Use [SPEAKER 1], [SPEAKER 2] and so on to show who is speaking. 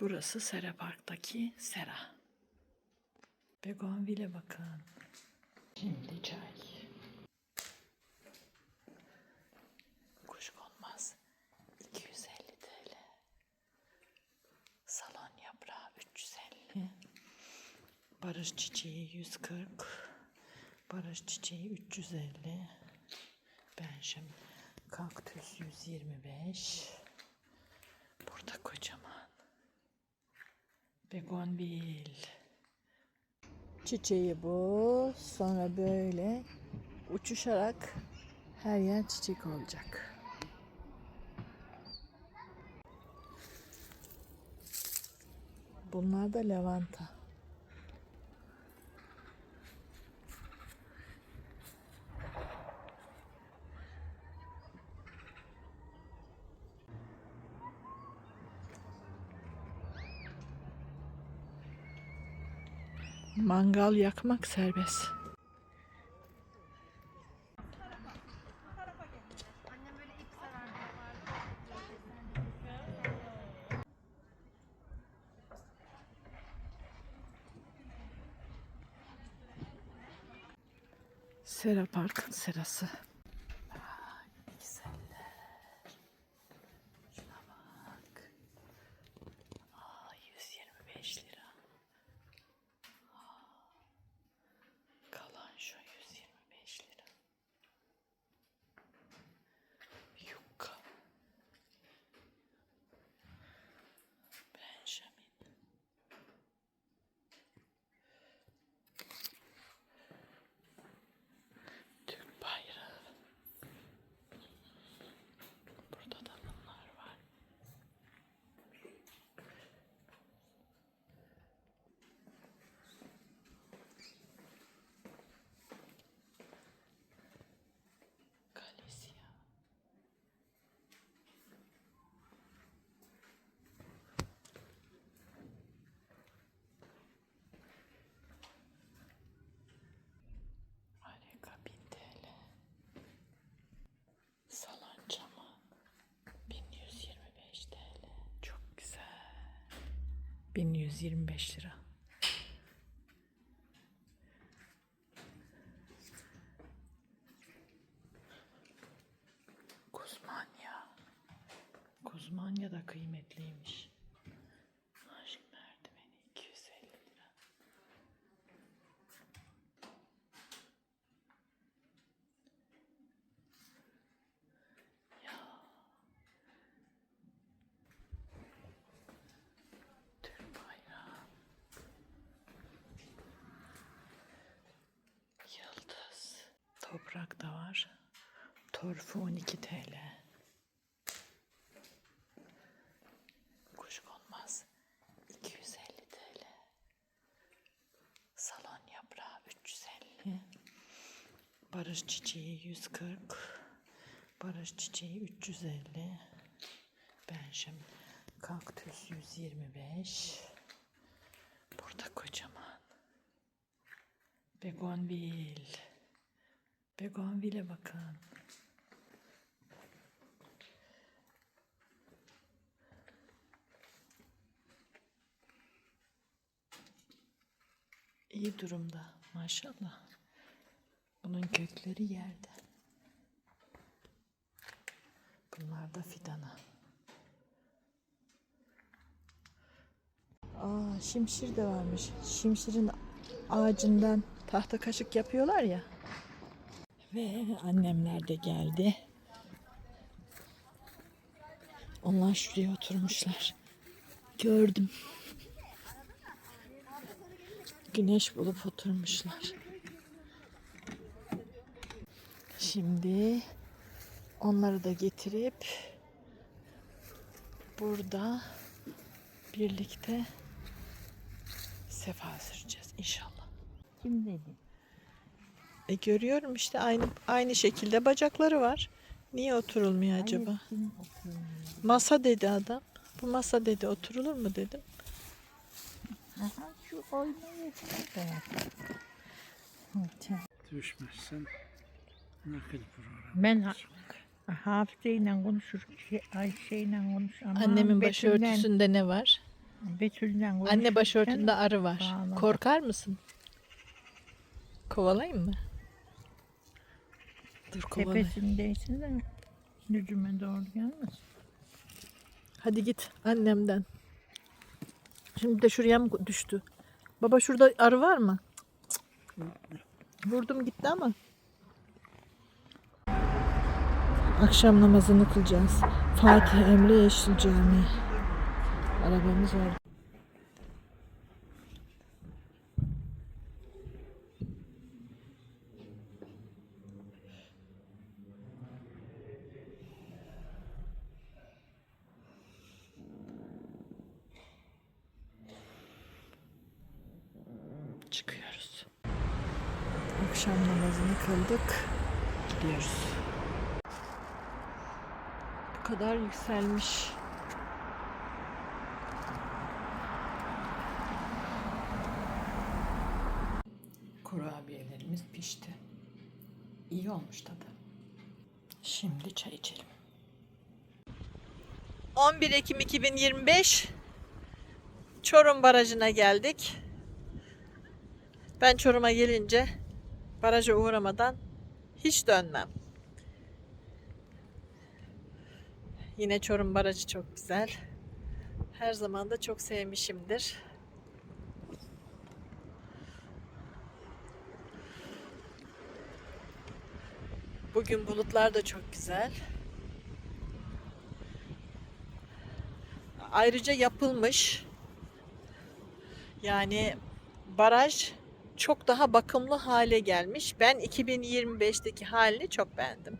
[SPEAKER 1] Burası Sera Park'taki Sera. Begonville bakın. Şimdi çay. Kuşkonmaz 250 TL. Salon yaprağı 350. Barış çiçeği 140. Barış çiçeği 350. Benjamin kaktüs 125. Burada kocaman. Begonvil. Çiçeği bu. Sonra böyle uçuşarak her yer çiçek olacak. Bunlar da lavanta. Mangal yakmak serbest. Sera Park'ın serası. Ay, güzeller. Şuna bak. Aa, 125 lira. Kalan şu 125 lira. Yukka. Benjamin. Türk bayrağı. Burada da bunlar var. Galicia. Harika 1000 TL. Salon camı 1125 TL. Çok güzel. 1125 lira. Kuzmanya. Kuzmanya da kıymetliymiş. Toprak da var. Torfu 12 TL. Kuşkonmaz 250 TL. Salon yaprağı 350. Barış çiçeği 140. Barış çiçeği 350. Benjamin kaktüs 125. Burada kocaman. Begonvil. Begonvil'e bakın. İyi durumda maşallah. Bunun kökleri yerde. Bunlar da fidana. Aa, şimşir de varmış. Şimşirin ağacından tahta kaşık yapıyorlar ya. Ve annemler de geldi. Onlar şuraya oturmuşlar. Gördüm. Güneş bulup oturmuşlar. Şimdi onları da getirip burada birlikte sefa süreceğiz inşallah.
[SPEAKER 2] Kim dedi?
[SPEAKER 1] E görüyorum işte aynı aynı şekilde bacakları var. Niye oturulmuyor acaba? Masa dedi adam. Bu masa dedi oturulur mu dedim.
[SPEAKER 2] Aha şu oyna yeter
[SPEAKER 3] Düşmezsen nakil programı.
[SPEAKER 2] Ben ha- Hafize ile konuşur, şey, Ayşe ile konuşur. Aman
[SPEAKER 1] Annemin
[SPEAKER 2] Betül'le-
[SPEAKER 1] başörtüsünde ne var?
[SPEAKER 2] Betül'den
[SPEAKER 1] Anne başörtünde arı var.
[SPEAKER 2] bağladı.
[SPEAKER 1] Korkar mısın? Kovalayayım mı? Dur kovalayayım.
[SPEAKER 2] Tepesindeysin de yüzüme doğru gelmez.
[SPEAKER 1] Hadi git annemden. Şimdi de şuraya mı düştü? Baba şurada arı var mı? Vurdum gitti ama. Akşam namazını kılacağız. Fatih Emre Yeşil Camii. Arabamız var. Çıkıyoruz. Akşam namazını kıldık. Gidiyoruz. Bu kadar yükselmiş. Kurabiyelerimiz pişti. İyi olmuş tadı. Şimdi çay içelim. 11 Ekim 2025 Çorum Barajı'na geldik. Ben Çorum'a gelince baraja uğramadan hiç dönmem. Yine Çorum Barajı çok güzel. Her zaman da çok sevmişimdir. Bugün bulutlar da çok güzel. Ayrıca yapılmış. Yani baraj çok daha bakımlı hale gelmiş. Ben 2025'teki halini çok beğendim.